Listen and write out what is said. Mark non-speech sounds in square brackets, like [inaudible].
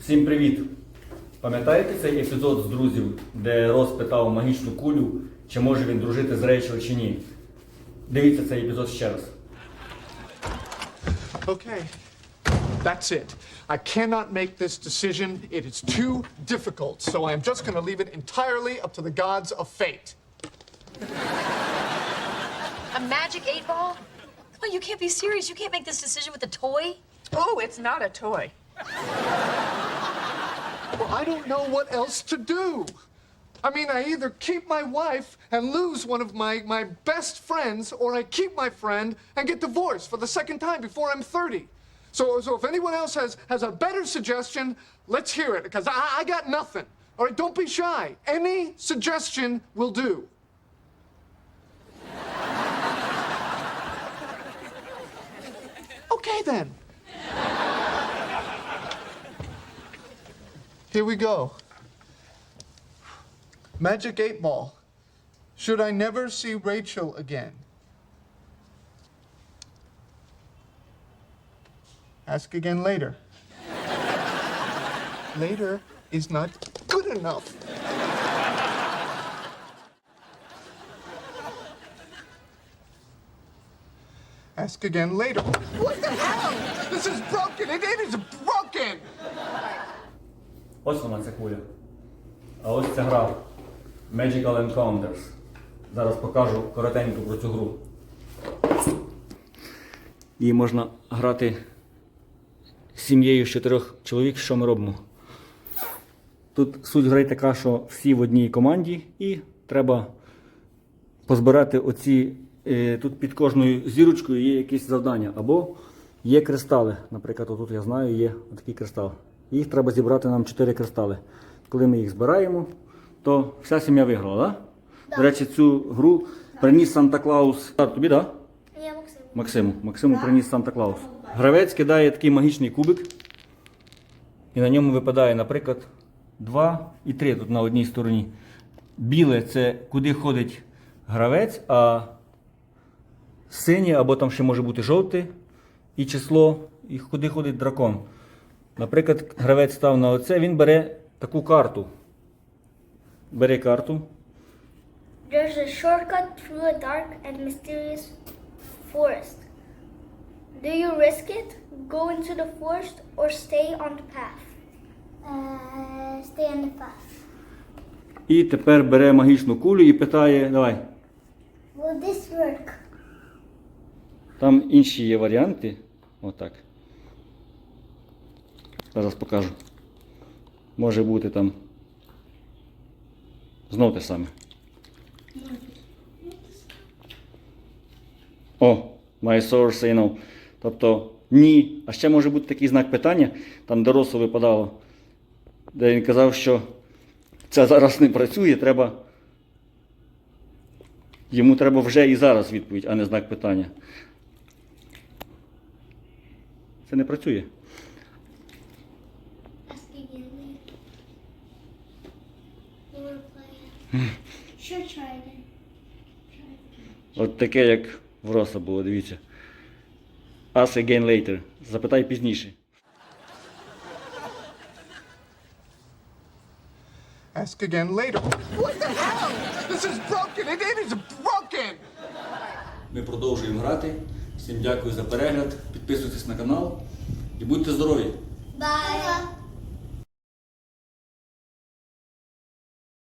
Всім привіт! Пам'ятаєте цей епізод з друзів, де Рос питав магічну кулю, чи може він дружити з Рейчел чи ні? Дивіться цей епізод ще раз. Okay, that's it. I cannot make this decision. It is too difficult, so I am just going to leave it entirely up to the gods of fate. A magic eight ball? On, you can't be serious. You can't make this decision with a toy. Oh, it's not a toy. Well, I don't know what else to do. I mean, I either keep my wife and lose one of my, my best friends, or I keep my friend and get divorced for the second time before I'm 30. So, so if anyone else has, has a better suggestion, let's hear it, because I, I got nothing. All right, don't be shy. Any suggestion will do. [laughs] Okay, then. Here we go. Magic 8 Ball. Should I never see Rachel again? Ask again later. [laughs] later is not good enough. Ask again later. What the hell? This is broken. It, it is broken. Ось вона ця куля. А ось ця гра Magical Encounters. Зараз покажу коротенько про цю гру. Її можна грати з сім'єю з чотирьох чоловік, що ми робимо. Тут суть гри така, що всі в одній команді, і треба позбирати оці. е, Тут під кожною зірочкою є якісь завдання. Або є кристали. Наприклад, отут я знаю, є такий кристал. Їх треба зібрати нам 4 кристали. Коли ми їх збираємо, то вся сім'я виграла, так? Да? До речі, цю гру приніс Санта Клаус. А, тобі, так? Да? Я Максим. Максиму. Максиму приніс Санта Клаус. Гравець кидає такий магічний кубик, і на ньому випадає, наприклад, 2 і 3 тут на одній стороні. Біле це куди ходить гравець, а синє або там ще може бути жовте і число, і куди ходить дракон. Наприклад, гравець став на оце, він бере таку карту. Бере карту. There's a shortcut through a dark and mysterious forest. Do you risk it, go into the forest, or stay on the path? Uh, stay on the path. І тепер бере магічну кулю і питає, давай. Will this work? Там інші є варіанти. Отак. Зараз покажу. Може бути там. Знов те саме. О, my source no. Тобто ні. А ще може бути такий знак питання, там де Росу випадало, де він казав, що це зараз не працює, треба. Йому треба вже і зараз відповідь, а не знак питання. Це не працює. Ask again later. You wanna try again. От таке, як в Роса було, дивіться. Ask again later. Запитай пізніше. Ask again later. What the hell? This is broken. It, it is broken. Ми продовжуємо грати. Всім дякую за перегляд. Підписуйтесь на канал і будьте здорові! Bye.